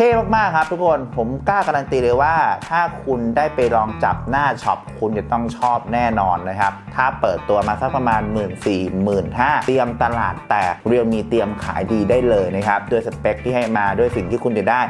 ท่มาก ๆ ครับทุกคนผมกล้าการันตีเลยว่า ถ้าคุณได้ไปลองจับหน้าช็อปคุณจะต้องชอบแน่นอนนะครับ ถ้าเปิดตัวมาสักประมาณ 1 4 0 0 0 0 1 5เตรียมตลาดแตกเรียวมีเตรียมขายดีได้เลยนะครับ ด้วยสเปคที่ให้มาด้วยสิ่งที่คุณจะได้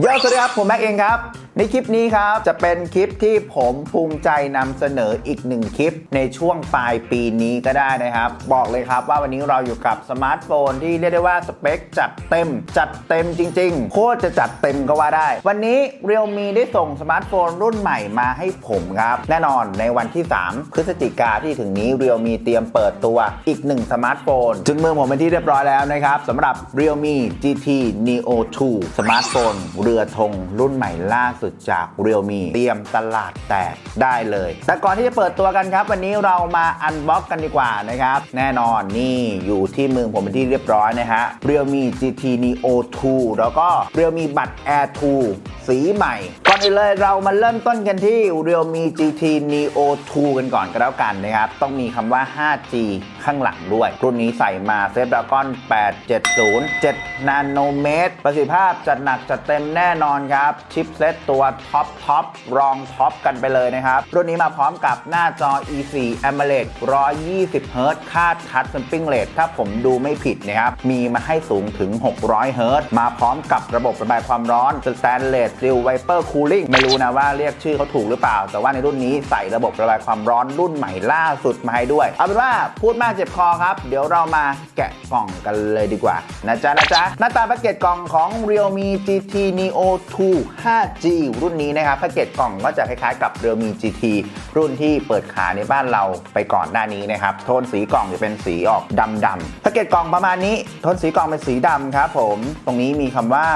โยสวัสดีครับ ผมแม็กเองครับ ในคลิปนี้ครับจะเป็นคลิปที่ผมภูมิใจนำเสนออีกหนึ่งคลิป ในช่วงปลายปีนี้ก็ได้นะครับ บอกเลยครับว่าวันนี้เราอยู่กับสมาร์ทโฟนที่เรียกได้ว่าสเปคจัดเต็ม จัดเต็มจริง ๆ โคตรจะจัดเต็มก็ว่าได้ วันนี้เรียวมีได้ส่งสมาร์ทโฟนรุ่นใหม่มาให้ผมครับ แน่นอนในวันที่ 3 พฤศจิกาที่ถึงนี้เรียวมีเตรียมเปิดตัวอีกหนึ่งสมาร์ทโฟนถึงมือผมเป็นที่เรียบร้อยแล้วนะครับสำหรับ Realme GT Neo 2 สมาร์ทโฟนเรือธงรุ่นใหม่ล่าสุดจาก Realme เตรียมตลาดแตกได้เลย แต่ก่อนที่จะเปิดตัวกันครับ วันนี้เรามาอันบ็อกกันดีกว่านะครับ แน่นอนนี่อยู่ที่มือผมเป็นที่เรียบร้อยนะฮะ Realme GT Neo 2 แล้วก็ Realme Buds Air 2 สีใหม่ก่อนอื่นเลยเรามาเริ่มต้นกันที่ Realme GT Neo 2 กันก่อนก็แล้วกันนะครับ ต้องมีคำว่า 5G ข้างหลังด้วย รุ่นนี้ใส่มา Snapdragon 870 7 นาโนเมตร ประสิทธิภาพจัดหนักจัดเต็มแน่นอนครับ ชิปเซตตัวท็อปท็อปรองท็อปกันไปเลยนะครับ รุ่นนี้มาพร้อมกับหน้าจอ E4 AMOLED 120 Hz คาดทัชสปริงเลทถ้าผมดูไม่ผิดนะครับ มีมาให้สูงถึง 600 Hz มาพร้อมกับระบบระบายความร้อน Stainless Steel Vapor Cooling ไม่รู้นะว่าเรียกชื่อเขาถูกหรือเปล่า แต่ว่าในรุ่นนี้ใส่ระบบระบายความร้อนรุ่นใหม่ล่าสุดมาให้ด้วย เอาเป็นว่าพูดมากเจ็บคอครับ เดี๋ยวเรามาแกะกล่องกันเลยดีกว่านะจ๊ะนะจ๊ะหน้าตาแพ็กเกจกล่องของ Realme GT Neo 2 5G รุ่นนี้นะครับแพ็กเกจกล่องก็จะคล้ายๆกับ Realme GT รุ่นที่เปิดขายในบ้านเราไปก่อนหน้านี้นะครับ โทนสีกล่องจะเป็นสีออกดำๆแพ็กเกจกล่องประมาณนี้ โทนสีกล่องเป็นสีดำครับผม ตรงนี้มีคำว่า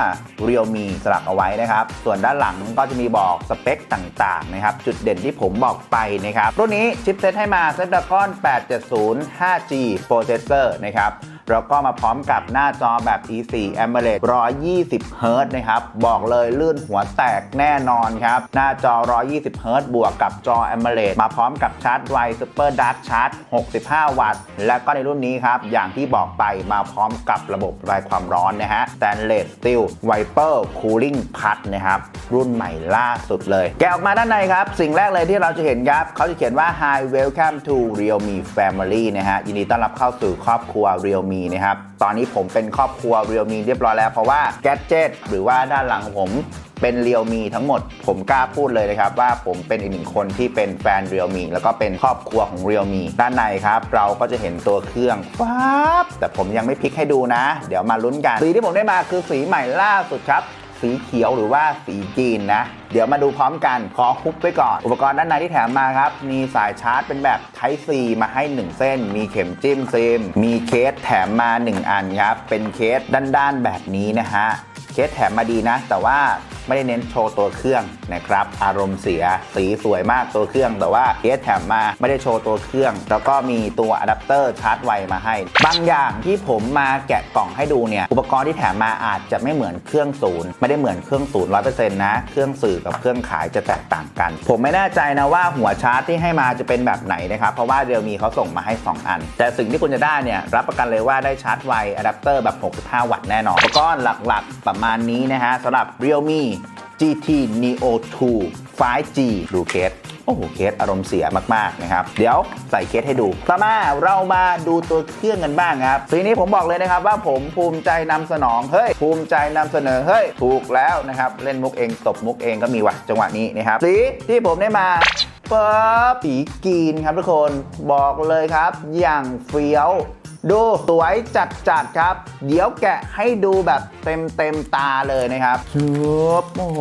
Realme สลักเอาไว้นะครับ ส่วนด้านหลังก็จะมีบอกสเปคต่างๆนะครับจุดเด่นที่ผมบอกไปนะครับรุ่นนี้ชิปเซตให้มา Snapdragon 870 5G Processor นะครับ แล้วก็มาพร้อมกับหน้าจอแบบ E4 AMOLED 120 Hz นะครับ บอกเลยลื่นหัวแตกแน่นอนครับ หน้าจอ 120 Hz บวกกับจอ AMOLED มาพร้อมกับชาร์จไว Super Dark Charge 65 วัตต์ และก็ในรุ่นนี้ครับ อย่างที่บอกไปมาพร้อมกับระบบระบายความร้อนนะฮะ Stainless Steel Vapor Cooling Pad นะครับ รุ่นใหม่ล่าสุดเลย แกะออกมาด้านในครับ สิ่งแรกเลยที่เราจะเห็นครับเขาจะเขียนว่า Hi Welcome to Realme Family นะฮะยินดีต้อนรับเข้าสู่ครอบครัว Realme นะครับ ตอนนี้ผมเป็นครอบครัว Realme เรียบร้อยแล้ว เพราะว่าแกจเจ็ตหรือว่าด้านหลังของผมเป็นเรียวมีทั้งหมดผมกล้าพูดเลยนะครับ ว่าผมเป็นอีกหนึ่งคนที่เป็นแฟนเรียวมีแล้วก็เป็นครอบครัวของเรียวมีด้านในครับ เราก็จะเห็นตัวเครื่องปั๊บแต่ผมยังไม่พลิกให้ดูนะ เดี๋ยวมาลุ้นกันสีที่ผมได้มาคือสีใหม่ล่าสุดครับ สีเขียวหรือว่าสีจีนนะ เดี๋ยวมาดูพร้อมกันขอคุบไว้ก่อน อุปกรณ์ด้านในที่แถมมาครับ มีสายชาร์จเป็นแบบ Type C มาให้ 1 เส้น มีเข็มจิ้มซิม มีเคสแถมมา 1 อันครับ เป็นเคสด้านๆแบบนี้นะฮะ เคสแถมมาดีนะ แต่ว่า ไม่ได้เน้นโชว์ตัวเครื่องนะครับ อารมณ์เสียสีสวยมากตัวเครื่อง แต่ว่าเคสแถมมาไม่ได้โชว์ตัวเครื่อง แล้วก็มีตัวอะแดปเตอร์ชาร์จไวมาให้ บางอย่างที่ผมมาแกะกล่องให้ดูเนี่ย อุปกรณ์ที่แถมมาอาจจะไม่เหมือนเครื่องศูนย์ไม่ได้เหมือนเครื่องศูนย์ร้อยเปอร์เซ็นต์นะ เครื่องสื่อกับเครื่องขายจะแตกต่างกัน ผมไม่แน่ใจนะว่าหัวชาร์จที่ให้มาจะเป็นแบบไหนนะครับ เพราะว่าเรียวมีเขาส่งมาให้ 2 อัน แต่สิ่งที่คุณจะได้เนี่ยรับประกันเลยว่าได้ชาร์จไวอะแดปเตอร์แบบ 65 วัตต์แน่นอน อุปกรณ์หลักๆ ประมาณนี้นะฮะสำหรับ Realme GT Neo 2 5G ดูเคสโอ้โห เคสอารมณ์เสียมาก ๆ นะครับ เดี๋ยวใส่เคสให้ดู ต่อมาเรามาดูตัวเครื่องกันบ้างครับสีนี้ผมบอกเลยนะครับว่าผมภูมิใจนำสนอง เฮ้ย ภูมิใจนำเสนอ เฮ้ย ถูกแล้วนะครับ เล่นมุกเอง ตบมุกเองก็มีว่ะ จังหวะนี้นะครับ สีที่ผมได้มาป๊บสีกรีนครับทุกคน บอกเลยครับ อย่างเฟี้ยว ดูสวยจัดจัดครับ เดี๋ยวแกะให้ดูแบบเต็มเต็มตาเลยนะครับชุบโอ้โห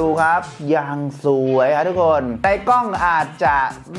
ดูครับย่างสวยครับทุกคน ในกล้องอาจจะ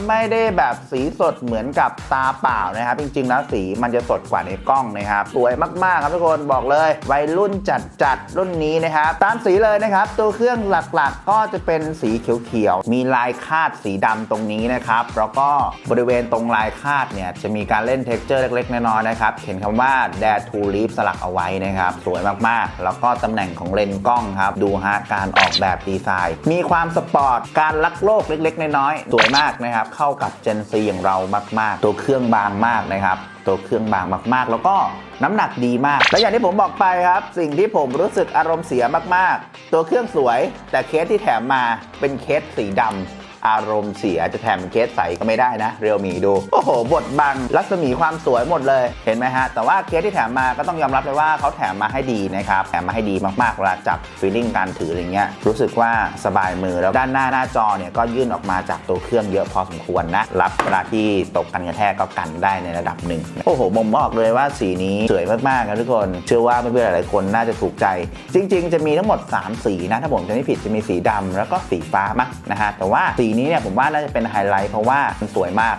ไม่ได้แบบสีสดเหมือนกับตาเปล่านะครับ จริง ๆ แล้วสีมันจะสดกว่าในกล้องนะครับ สวยมากๆครับทุกคนบอกเลย วัยรุ่นจัดจัดรุ่นนี้นะครับ ตามสีเลยนะครับ ตัวเครื่องหลักๆ ก็จะเป็นสีเขียวๆมีลายคาดสีดำตรงนี้นะครับแล้วก็บริเวณตรงลายคาดเนี่ยจะมีการเล่นเท็กเจอร์เล็กๆน้อยๆนะครับเขียนคำว่า dare to leave สลักเอาไว้นะครับ สวยมากๆ แล้วก็ตำแหน่งของเลนส์กล้องครับ ดูฮะการออกแบบดีไซน์ มีความสปอร์ต การลักโลกเล็กๆ น้อยๆ สวยมากนะครับ เข้ากับ Gen C อย่างเรามากๆ ตัวเครื่องบางมากนะครับตัวเครื่องบางมากๆ แล้วก็น้ำหนักดีมาก และอย่างที่ผมบอกไปครับ สิ่งที่ผมรู้สึกอารมณ์เสียมากๆ ตัวเครื่องสวย แต่เคสที่แถมมาเป็นเคสสีดำ อารมณ์เสียจะแถมเคสใสก็ไม่ได้นะ เรียวมีดู โอ้โห บทบัง รัศมีความสวยหมดเลยเห็นไหมฮะ แต่ว่าเคสที่แถมมาก็ต้องยอมรับเลยว่าเขาแถมมาให้ดีนะครับ แถมมาให้ดีมากๆเวลาจับฟีลลิ่งการถืออะไรเงี้ยรู้สึกว่าสบายมือแล้วด้านหน้าหน้าจอเนี่ยก็ยื่นออกมาจากตัวเครื่องเยอะพอสมควรนะรับเวลาที่ตกกันกระแทกก็กันได้ในระดับหนึ่งโอ้โหผมบอกเลยว่าสีนี้สวยมากๆครับทุกคนเชื่อว่าเพื่อนๆหลายๆคนน่าจะถูกใจ จริง ๆ จะมีทั้งหมด 3 สีนะถ้าผมจะไม่ผิดจะมีสีดำแล้วก็สีฟ้ามั้งนะฮะแต่ว่าสีนี้เนี่ยผมว่าน่าจะเป็นไฮไลท์เพราะว่ามันสวยมาก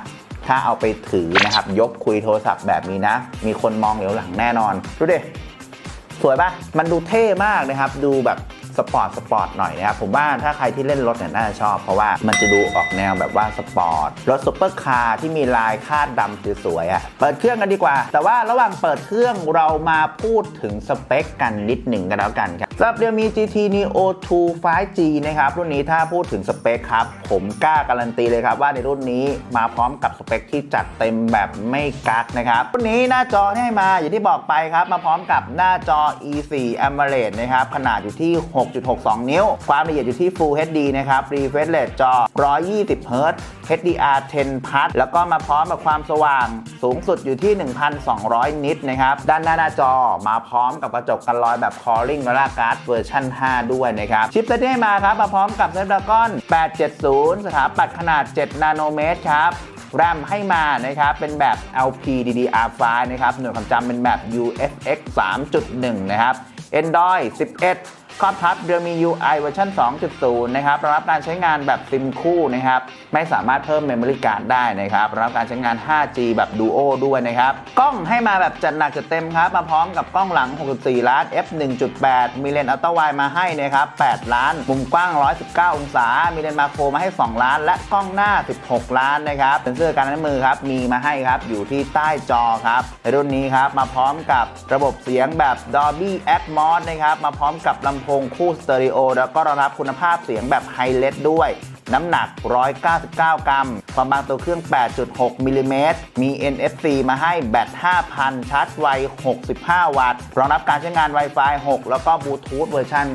ถ้าเอาไปถือนะครับ ยกคุยโทรศัพท์แบบนี้นะ มีคนมองเหลียวหลังแน่นอน ดูดิ สวยปะมันดูเท่มากนะครับ ดูแบบสปอร์ตสปอร์ตหน่อยนะครับ ผมว่าถ้าใครที่เล่นรถเนี่ยน่าจะชอบ เพราะว่ามันจะดูออกแนวแบบว่าสปอร์ต รถซุปเปอร์คาร์ที่มีลายคาดดำสวยๆอะ่ะ เปิดเครื่องกันดีกว่า แต่ว่าระหว่างเปิดเครื่องเรามาพูดถึงสเปคกันนิดหนึ่งกันแล้วกันครับ สำหรับเรียวมี GT Neo 2 5G นะครับ รุ่นนี้ถ้าพูดถึงสเปคครับ ผมกล้าการันตีเลยครับ ว่าในรุ่นนี้มาพร้อมกับสเปคที่จัดเต็มแบบไม่กักนะครับ รุ่นนี้หน้าจอที่ให้มาอย่างที่บอกไปครับ มาพร้อมกับหน้าจอ E4 AMOLED นะครับ ขนาดอยู่ที่ 6.62 นิ้ว ความละเอียดอยู่ที่ Full HD นะครับ refresh rate จอ 120 Hz HDR 10 Plus แล้วก็มาพร้อมกับความสว่างสูงสุดอยู่ที่ 1,200 นิตนะครับด้านหน้าหน้าจอมาพร้อมกับกระจกกันรอยแบบ Calling Lara Card เวอร์ชัน5 ด้วยนะครับ ชิปเซตที่ให้มาครับ มาพร้อมกับ Snapdragon 870 สถาปัตย์ขนาด 7 นาโนเมตรครับแรมให้มานะครับ เป็นแบบ LPDDR5 นะครับ หน่วยความจำเป็นแบบ UFX 3.1 นะครับ Android 11 ครอบทับเรือมี UI เวอร์ชัน2.0 นะครับรองรับการใช้งานแบบซิมคู่นะครับ ไม่สามารถเพิ่ม Memory Card ได้นะครับรองรับการใช้งาน 5G แบบ Duo ด้วยนะครับ กล้องให้มาแบบจัดหนักจัดเต็มครับ มาพร้อมกับกล้องหลัง 64 ล้าน f 1.8 มีเลนส์อัลตร้าไวมาให้นะครับ 8 ล้าน มุมกว้าง 119 องศา มีเลนส์มาโครมาให้ 2 ล้าน และกล้องหน้า 16 ล้านนะครับเซ็นเซอร์การนับมือครับ มีมาให้ครับ อยู่ที่ใต้จอครับในรุ่นนี้ครับ มาพร้อมกับระบบเสียงแบบ Dolby Atmos นะครับ มาพร้อมกับลำโพงคู่สเตอริโอ แล้วก็รองรับคุณภาพเสียงแบบไฮเลสด้วย น้ำหนัก 199 กรัม ความบางตัวเครื่อง 8.6 มิลลิเมตร มี NFC มาให้แบต 5,000 ชาร์จไว 65 วัตต์ รองรับการใช้งาน Wi-Fi 6 แล้วก็บลูทูธเวอร์ชัน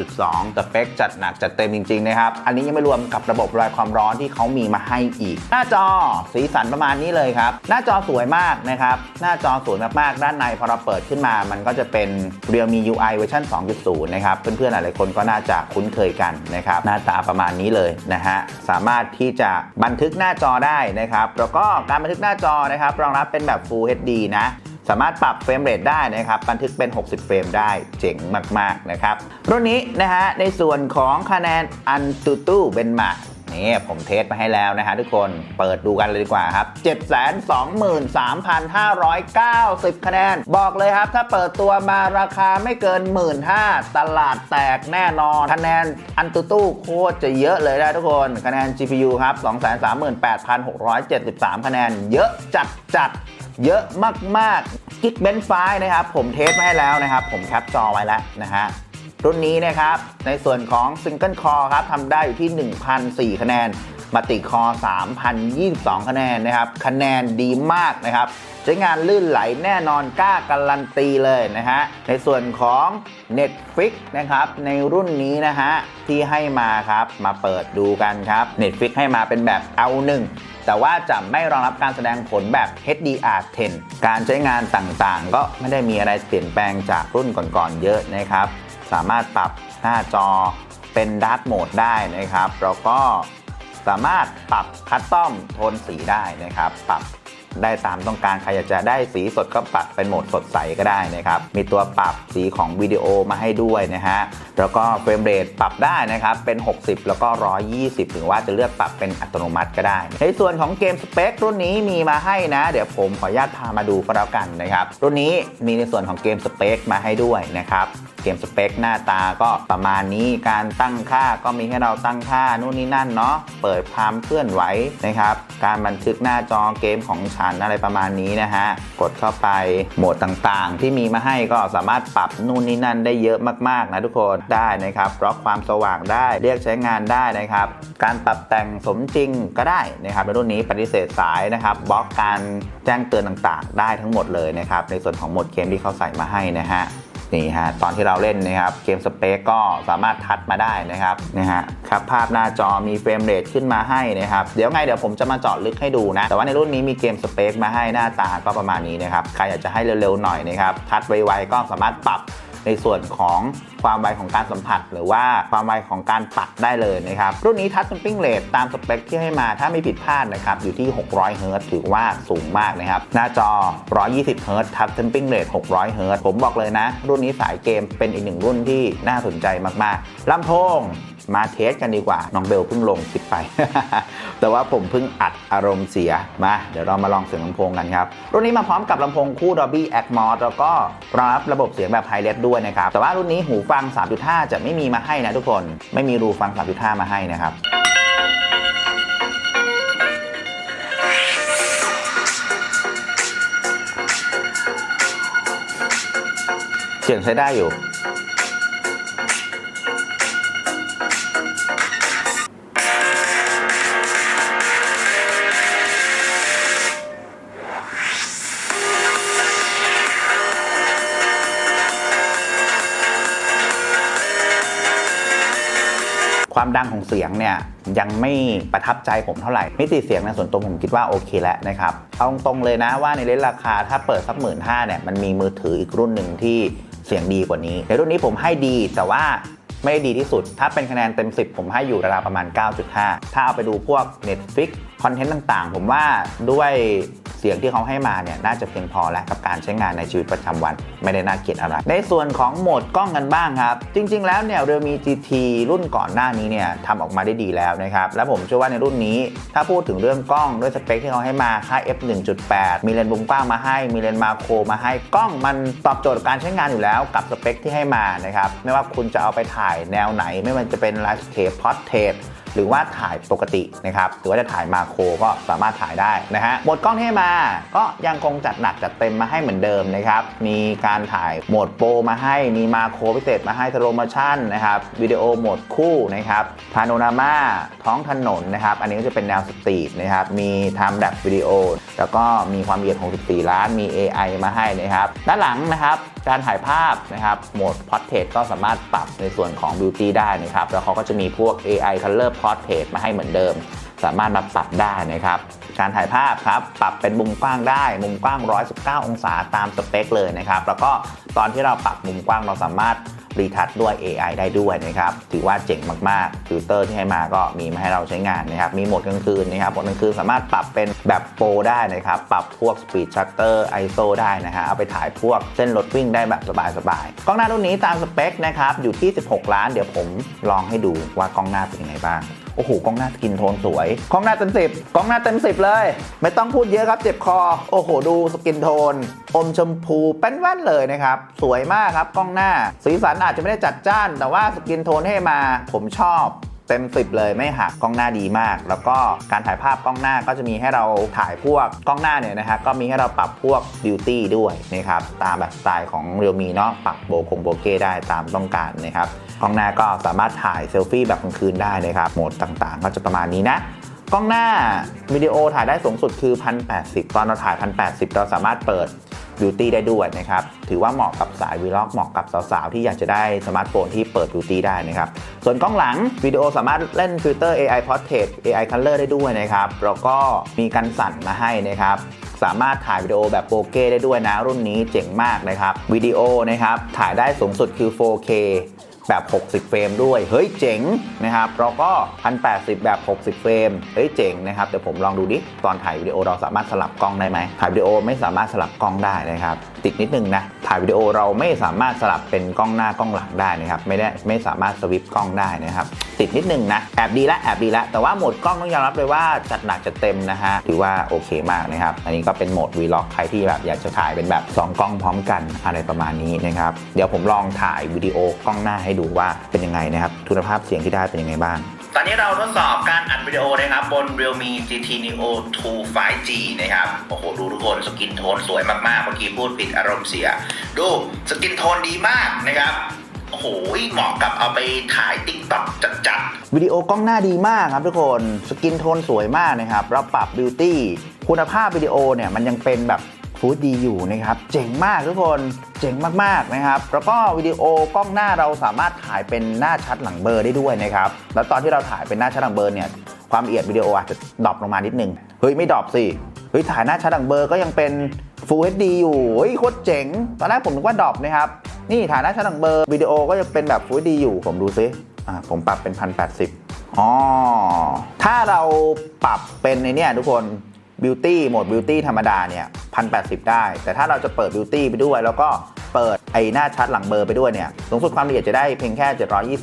5.2 สเปคจัดหนักจัดเต็มจริง ๆ นะครับ อันนี้ยังไม่รวมกับระบบระบายความร้อนที่เขามีมาให้อีก หน้าจอสีสันประมาณนี้เลยครับ หน้าจอสวยมากนะครับ หน้าจอสวยมากๆ ด้านในพอเราเปิดขึ้นมา มันก็จะเป็น Realme UI เวอร์ชัน2.0 นะครับ เพื่อนๆ หลายๆคนก็น่าจะคุ้นเคยกันนะครับ หน้าตาประมาณนี้เลยนะฮะสามารถที่จะบันทึกหน้าจอได้นะครับแล้วก็การบันทึกหน้าจอนะครับรองรับเป็นแบบ Full HD นะสามารถปรับเฟรมเรทได้นะครับ บันทึกเป็น 60 เฟรมได้เจ๋งมาก ๆ นะครับ รุ่นนี้นะฮะในส่วนของคะแนนอันตูตูเบนมา นี่ผมเทสมาให้แล้วนะฮะทุกคนเปิดดูกันเลยดีกว่าครับ 723,590 คะแนน บอกเลยครับ ถ้าเปิดตัวมาราคาไม่เกิน 15,000ตลาดแตกแน่นอน คะแนนอันตูตู้โคตรจะเยอะเลยนะทุกคน คะแนน GPU ครับ 238,673 คะแนน เยอะจัดจัดเยอะมากๆกิกเบนไฟนะครับ ผมเทสมาให้แล้วนะครับ ผมแคปจอไว้แล้วนะฮะ รุ่นนี้นะครับ ในส่วนของ Single Core ครับทำได้อยู่ที่ 1,004 คะแนนมัลติคอ 3,022 คะแนนนะครับ คะแนนดีมากนะครับ ใช้งานลื่นไหลแน่นอนกล้าการันตีเลยนะฮะ ในส่วนของ Netflix นะครับ ในรุ่นนี้นะฮะ ที่ให้มาครับ มาเปิดดูกันครับ Netflix ให้มาเป็นแบบ L1 แต่ว่าจะไม่รองรับการแสดงผลแบบ HDR10 การใช้งานต่างๆ ก็ไม่ได้มีอะไรเปลี่ยนแปลงจากรุ่นก่อนๆ เยอะนะครับ สามารถปรับหน้าจอเป็นดาร์กโหมดได้นะครับ แล้วก็สามารถปรับคัสตอมโทนสีได้นะครับ ปรับ ได้ตามต้องการใครอยากจะได้สีสดก็ปรับเป็นโหมดสดใสก็ได้นะครับมีตัวปรับสีของวิดีโอมาให้ด้วยนะฮะแล้วก็เฟรมเรทปรับได้นะครับเป็น 60 แล้วก็ 120ถึงว่าจะเลือกปรับเป็นอัตโนมัติก็ได้ ในส่วนของเกมสเปครุ่นนี้มีมาให้นะ เดี๋ยวผมขออนุญาตพามาดูก็แล้วกันนะครับรุ่นนี้มีในส่วนของเกมสเปคมาให้ด้วยนะครับเกมสเปคหน้าตาก็ประมาณนี้การตั้งค่าก็มีให้เราตั้งค่านู่นนี่นั่นเนาะเปิดความเคลื่อนไหวนะครับการบันทึกหน้าจอเกมของชั้นอะไรประมาณนี้นะฮะ กดเข้าไปโหมดต่างๆ ที่มีมาให้ก็สามารถปรับนู่นนี่นั่นได้เยอะมากๆนะทุกคนได้นะครับบล็อกความสว่างได้เรียกใช้งานได้นะครับ การปรับแต่งสมจริงก็ได้นะครับในรุ่นนี้ปฏิเสธสายนะครับบล็อกการแจ้งเตือนต่างๆ ได้ทั้งหมดเลยนะครับในส่วนของโหมดเกมที่เขาใส่มาให้นะฮะ นี่ฮะตอนที่เราเล่นนะครับเกมสเปกก็สามารถทัดมาได้นะครับนะฮะครับภาพหน้าจอมีเฟรมเรทขึ้นมาให้นะครับเดี๋ยวไงเดี๋ยวผมจะมาเจาะลึกให้ดูนะ แต่ว่าในรุ่นนี้มีเกมสเปกมาให้หน้าตาก็ประมาณนี้นะครับใครอยากจะให้เร็วๆหน่อยนะครับทัดไวๆก็สามารถปรับในส่วนของความไวของการสัมผัส หรือว่าความไวของการปัดได้เลยนะครับ รุ่นนี้ทัชสปริงเรทตามสเปคที่ให้มาถ้าไม่ผิดพลาดนะครับ อยู่ที่ 600เฮิร์ตซ์ถือว่าสูงมากนะครับ หน้าจอ 120เฮิร์ตซ์ทัชสปริงเรท600เฮิร์ตผมบอกเลยนะ รุ่นนี้สายเกมเป็นอีกหนึ่งรุ่นที่น่าสนใจมากๆลำโพงมาเทสกันดีกว่า น้องเบลเพิ่งลงคลิปไป แต่ว่าผมเพิ่งอัดอารมณ์เสีย มา เดี๋ยวเรามาลองเสียงลำโพงกันครับ รุ่นนี้มาพร้อมกับลำโพงคู่ Dolby Atmos แล้วก็รองรับระบบเสียงแบบไฮเลสด้วยนะครับ แต่ว่ารุ่นนี้หูฟัง 3.5 จะไม่มีมาให้นะทุกคน ไม่มีรูฟัง 3.5 มาให้นะครับเสียงใช้ได้อยู่ ความดังของเสียงเนี่ยยังไม่ประทับใจผมเท่าไหร่มิติเสียงในส่วนตัวผมคิดว่าโอเคแล้วนะครับเอาตรงๆเลยนะว่าในเลนราคาถ้าเปิดสักหมื่นห้าเนี่ยมันมีมือถืออีกรุ่นหนึ่งที่เสียงดีกว่านี้ ในรุ่นนี้ผมให้ดีแต่ว่าไม่ได้ดีที่สุด ถ้าเป็นคะแนนเต็ม 10 ผมให้อยู่ราวๆประมาณ 9.5 ถ้าเอาไปดูพวก Netflix คอนเทนต์ต่างๆ ผมว่าด้วยเสียงที่เขาให้มาเนี่ยน่าจะเพียงพอแล้วกับการใช้งานในชีวิตประจำวัน ไม่ได้น่าเกลียดอะไร ในส่วนของโหมดกล้องกันบ้างครับ จริง ๆ แล้วเนี่ย Realme GT รุ่นก่อนหน้านี้เนี่ยทำออกมาได้ดีแล้วนะครับและผมเชื่อว่าในรุ่นนี้ ถ้าพูดถึงเรื่องกล้องด้วยสเปคที่เขาให้มาค่า f 1.8 มีเลนส์มุมกว้างมาให้ มีเลนส์มาโครมาให้กล้องมันตอบโจทย์การใช้งานอยู่แล้วกับสเปคที่ให้มานะครับไม่ว่าคุณจะเอาไปถ่ายแนวไหน ไม่ว่าจะเป็น Landscape Portrait หรือว่าถ่ายปกตินะครับหรือว่าจะถ่ายมาโครก็สามารถถ่ายได้นะฮะโหมดกล้องที่ให้มาก็ยังคงจัดหนักจัดเต็มมาให้เหมือนเดิมนะครับมีการถ่ายโหมดโปรมาให้มีมาโครพิเศษมาให้สโลมชั่นนะครับวิดีโอโหมดคู่นะครับพาโนรามาท้องถนนนะครับอันนี้ก็จะเป็นแนวสตรีทนะครับมีทำแบบวิดีโอ แล้วก็มีความละเอียด 64 ล้าน มี AI มาให้นะครับ ด้านหลังนะครับ การถ่ายภาพนะครับ โหมด Portrait ก็สามารถปรับในส่วนของ Beauty ได้นะครับ แล้วเขาก็จะมีพวก AI Color Portrait มาให้เหมือนเดิม สามารถมาปรับได้นะครับการถ่ายภาพครับ ปรับเป็นมุมกว้างได้ มุมกว้าง 119 องศาตามสเปคเลยนะครับ แล้วก็ตอนที่เราปรับมุมกว้างเราสามารถ รีทัชด้วย AI ได้ด้วยนะครับ ถือว่าเจ๋งมากๆ ฟิลเตอร์ที่ให้มาก็มีมาให้เราใช้งานนะครับ มีโหมดกลางคืนนะครับโหมดกลางคืนสามารถปรับเป็นแบบโปรได้นะครับ ปรับพวก Speed Shutter ISO ได้นะฮะ เอาไปถ่ายพวกเส้นรถวิ่งได้แบบสบายๆ กล้องหน้ารุ่นนี้ตามสเปคนะครับ อยู่ที่ 16 ล้าน เดี๋ยวผมลองให้ดูว่ากล้องหน้าเป็นยังไงบ้าง โอ้โหกล้องหน้าสกินโทนสวยกล้องหน้าเต็มสิบกล้องหน้าเต็มสิบเลย ไม่ต้องพูดเยอะครับเจ็บคอ โอ้โห ดูสกินโทน อมชมพูแป้นแว่นเลยนะครับ สวยมากครับกล้องหน้า สีสันอาจจะไม่ได้จัดจ้าน แต่ว่าสกินโทนให้มาผมชอบ เต็มสิบเลยไม่หักกล้องหน้าดีมาก แล้วก็การถ่ายภาพกล้องหน้าก็จะมีให้เราถ่ายพวกกล้องหน้าเนี่ยนะฮะก็มีให้เราปรับพวกบิวตี้ด้วยนะครับตามแบบสไตล์ของเรียวมีเนาะปรับโบคงโบเก้ได้ตามต้องการนะครับกล้องหน้าก็สามารถถ่ายเซลฟี่แบบกลางคืนได้นะครับโหมดต่างๆ ก็จะประมาณนี้นะกล้องหน้าวิดีโอถ่ายได้สูงสุดคือ 1080 ตอนเราถ่าย 1080 เราสามารถเปิด บิวตี้ได้ด้วยนะครับ ถือว่าเหมาะกับสายวีล็อกเหมาะกับสาวๆ ที่อยากจะได้สมาร์ทโฟนที่เปิดบิวตี้ได้นะครับ ส่วนกล้องหลังวิดีโอสามารถเล่นฟิลเตอร์ AI Portrait AI Color ได้ด้วยนะครับ แล้วก็มีกันสั่นมาให้นะครับ สามารถถ่ายวิดีโอแบบโปเก้ได้ด้วยนะรุ่นนี้เจ๋งมากนะครับวิดีโอนะครับถ่ายได้สูงสุดคือ 4K แบบ 60 เฟรมด้วย เฮ้ยเจ๋งนะครับเราก็ 1080 แบบ 60 เฟรม เฮ้ยเจ๋งนะครับ เดี๋ยวผมลองดูดิ ตอนถ่ายวิดีโอเราสามารถสลับกล้องได้ไหมถ่ายวิดีโอไม่สามารถสลับกล้องได้นะครับติดนิดนึงนะ ถ่ายวิดีโอเราไม่สามารถสลับเป็นกล้องหน้ากล้องหลังได้นะครับ ไม่ได้ไม่สามารถสวิปกล้องได้นะครับ ติดนิดนึงนะ แอบดีละแอบดีละ แต่ว่าโหมดกล้องต้องยอมรับเลยว่าจัดหนักจัดเต็มนะฮะ ถือว่าโอเคมากนะครับ อันนี้ก็เป็นโหมด Vlog ใครที่แบบอยากจะถ่ายเป็นแบบ 2 กล้องพร้อมกันอะไรประมาณนี้นะครับ เดี๋ยวผมลองถ่ายวิดีโอกล้องหน้าให้ดูว่าเป็นยังไงนะครับ คุณภาพเสียงที่ได้เป็นยังไงบ้าง ตอนนี้เราทดสอบการอัดวิดีโอนะครับ บน Realme GT Neo 2 5G นะครับ โอ้โห ดูทุกคนสกินโทนสวยมากๆ เมื่อกี้พูดผิดอารมณ์เสีย ดูสกินโทนดีมากนะครับโอ้โหเหมาะกับเอาไปถ่ายติ๊กต็อกจัดๆวิดีโอกล้องหน้าดีมากครับทุกคนสกินโทนสวยมากนะครับเราปรับบิวตี้คุณภาพวิดีโอเนี่ยมันยังเป็นแบบ ฟูดดีอยู่นะครับ เจ๋งมากทุกคนเจ๋งมากๆนะครับ แล้วก็วิดีโอกล้องหน้าเราสามารถถ่ายเป็นหน้าชัดหลังเบอร์ได้ด้วยนะครับ แล้วตอนที่เราถ่ายเป็นหน้าชัดหลังเบอร์เนี่ยความละเอียดวิดีโออาจจะดรอปลงมานิดนึงเฮ้ยไม่ดรอปสิเฮ้ยถ่ายหน้าชัดหลังเบอร์ก็ยังเป็น Full HD อยู่เฮ้ยโคตรเจ๋ง ตอนแรกผมนึกว่าดรอปนะครับนี่ถ่ายหน้าชัดหลังเบอร์วิดีโอก็ยังเป็นแบบ Full HD อยู่ผมดูซิอ่าผมปรับเป็น1080อ๋อถ้าเราปรับเป็นในเนี่ยทุกคน บิวตี้โหมดบิวตี้ธรรมดาเนี่ย1080ได้ แต่ถ้าเราจะเปิดบิวตี้ไปด้วย แล้วก็เปิดไอหน้าชัดหลังเบอร์ไปด้วยเนี่ยสูงสุดความละเอียดจะได้เพียงแค่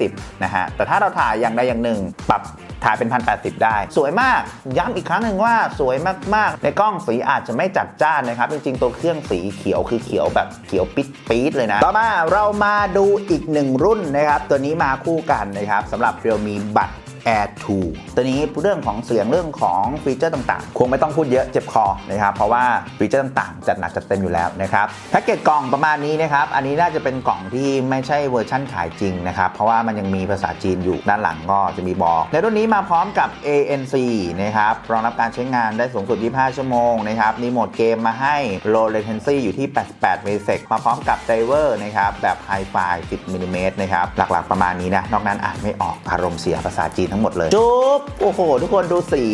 720 นะฮะ แต่ถ้าเราถ่ายอย่างใดอย่างหนึ่ง ปรับถ่ายเป็น 1080 ได้ สวยมาก ย้ำอีกครั้งหนึ่งว่าสวยมาก ๆ ในกล้องสีอาจจะไม่จัดจ้านนะครับ จริง ๆ ตัวเครื่องสีเขียวคือเขียวแบบเขียวปิดปี๊ดเลยนะ ต่อมาเรามาดูอีกหนึ่งรุ่นนะครับ ตัวนี้มาคู่กันนะครับสำหรับ Realme Buds Air 2 ตัวนี้เรื่องของเสียงเรื่องของฟีเจอร์ต่างๆ คงไม่ต้องพูดเยอะเจ็บคอนะครับ เพราะว่าฟีเจอร์ต่างๆ จัดหนักจัดเต็มอยู่แล้วนะครับแพ็กเกจกล่องประมาณนี้นะครับ อันนี้น่าจะเป็นกล่องที่ไม่ใช่เวอร์ชั่นขายจริงนะครับ เพราะว่ามันยังมีภาษาจีนอยู่ด้านหลังก็จะมีบอก ในรุ่นนี้มาพร้อมกับ ANC นะครับรองรับการใช้งานได้สูงสุด 25 ชั่วโมงนะครับมีโหมดเกมมาให้ low latency อยู่ที่ 88 ms มาพร้อมกับไดเวอร์นะครับแบบ Hi-Fi 10มิลลิเมตรนะครับหลักๆประมาณนี้นะนอกนั้นอ่านไม่ออกอารมณ์เสียภาษาจีนทั้งหมดเลยจุ๊บโอ้โห ทุกคนดูสี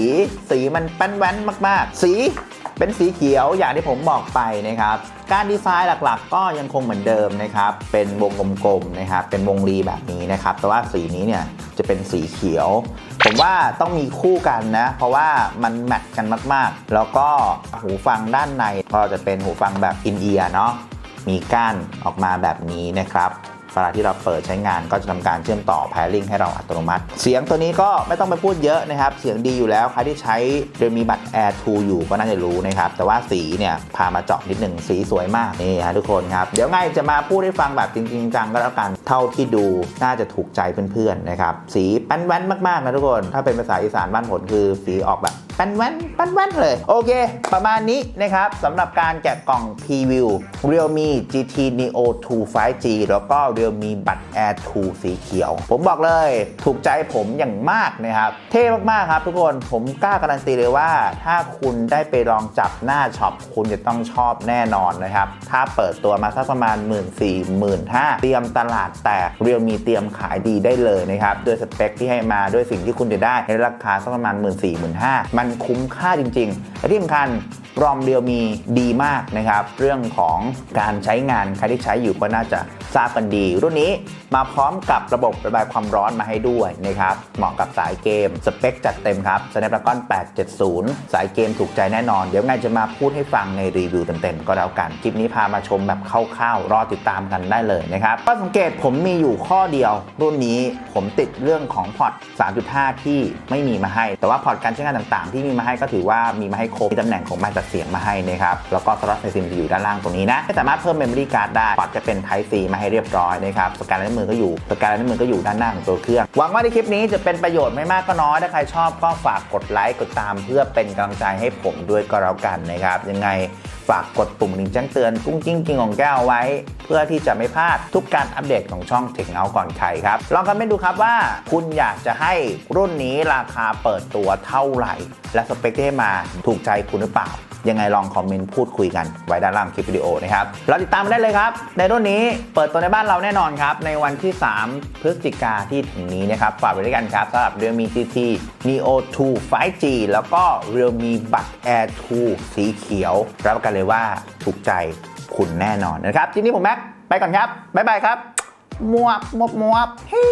สีมันแป้นแว้นมาก ๆ สีเป็นสีเขียวอย่างที่ผมบอกไปนะครับการดีไซน์หลักๆ ก็ยังคงเหมือนเดิมนะครับ เป็นวงกลมๆนะครับ เป็นวงรีแบบนี้นะครับ แต่ว่าสีนี้เนี่ยจะเป็นสีเขียว ผมว่าต้องมีคู่กันนะ เพราะว่ามันแมทกันมากๆ แล้วก็หูฟังด้านในก็จะเป็นหูฟังแบบอินเอียร์เนาะ มีก้านออกมาแบบนี้นะครับ เวลาที่เราเปิดใช้งานก็จะทำการเชื่อมต่อ pairing ให้เราอัตโนมัติ เสียงตัวนี้ก็ไม่ต้องไปพูดเยอะนะครับ เสียงดีอยู่แล้วใครที่ใช้ Realme Buds Air 2 อยู่ก็น่าจะรู้นะครับ แต่ว่าสีเนี่ยพามาเจาะนิดหนึ่งสีสวยมากนี่ฮะทุกคนครับ เดี๋ยวไงจะมาพูดให้ฟังแบบจริงๆจังก็แล้วกันเท่าที่ดูน่าจะถูกใจเพื่อนๆนะครับสีแป้นแว้นมากๆนะทุกคนถ้าเป็นภาษาอีสานบ้านผลคือสีออกแบบแป้นแว้นแป้นแว้นเลย โอเค ประมาณนี้นะครับสำหรับการแกะกล่อง Preview Realme GT Neo 2 5G แล้วก็ Realme Buds Air 2 สีเขียว ผมบอกเลยถูกใจผมอย่างมากนะครับ เท่มากๆครับทุกคนผมกล้าการันตีเลยว่า ถ้าคุณได้ไปลองจับหน้าช็อปคุณจะต้องชอบแน่นอนนะครับ ถ้าเปิดตัวมาสักประมาณ 1 4 0 0 0 0 1 5เตรียมตลาดแตก Realme เตรียมขายดีได้เลยนะครับด้วยสเปคที่ให้มาด้วยสิ่งที่คุณจะได้ในราคาสักประมาณ 1 4 0 0 0 0 1 5มันคุ้มค่าจริงๆและที่สำคัญรอมเดียวมีดีมากนะครับ เรื่องของการใช้งานใครที่ใช้อยู่ก็น่าจะทราบกันดี รุ่นนี้มาพร้อมกับระบบระบายความร้อนมาให้ด้วยนะครับ เหมาะกับสายเกม สเปคจัดเต็มครับ Snapdragon 870 สายเกมถูกใจแน่นอน เดี๋ยวไงจะมาพูดให้ฟังในรีวิวเต็มๆก็แล้วกัน คลิปนี้พามาชมแบบคร่าวๆ รอติดตามกันได้เลยนะครับก็สังเกตผมมีอยู่ข้อเดียว รุ่นนี้ผมติดเรื่องของพอร์ต 3.5 ที่ไม่มีมาให้ แต่ว่าพอร์ตการใช้งานต่างๆ ที่มีมาให้ก็ถือว่ามีมาให้ครบมีตำแหน่งของมค์ัดเสียงมาให้นะครับ แล้วก็สล็อตไฟซิมจะอยู่ด้านล่างตรงนี้นะไม่สามารถเพิ่มเมมโมรี่การ์ดได้พอร์ตจะเป็น Type C มาให้เรียบร้อยนะครับสแกนลายนิ้วมือก็อยู่สแกนลายนิ้วมือก็อยู่ด้านหน้าของตัวเครื่อง หวังว่าในคลิปนี้จะเป็นประโยชน์ไม่มากก็น้อย ถ้าใครชอบก็ฝากกดไลค์กดตามเพื่อเป็นกำลังใจให้ผมด้วยก็แล้วกันนะครับ ยังไงฝากกดปุ่มลิงแจ้งเตือนกุ้งกิ้งกิงของแก้วไว้ เพื่อที่จะไม่พลาดทุกการอัปเดตของช่องเทคเงาก่อนใครครับ ลองคอมเมนต์ดูครับว่า คุณอยากจะให้รุ่นนี้ราคาเปิดตัวเท่าไหร่ และสเปคที่ให้มาถูกใจคุณหรือเปล่า ยังไงลองคอมเมนต์พูดคุยกันไว้ด้านล่างคลิปวิดีโอนะครับเราติดตามได้เลยครับ ในรุ่นนี้เปิดตัวในบ้านเราแน่นอนครับ ในวันที่ 3 พฤศจิกาที่ถึงนี้นะครับฝากไว้ด้วยกันครับสำหรับ Realme GT Neo 2 5G แล้วก็ Realme Bud Air 2 สีเขียว รับประกันเลยว่าถูกใจคุณแน่นอนนะครับทีนี้ผมแม็กไปก่อนครับบ๊ายบายครับมวบมวบมวบเฮ้ย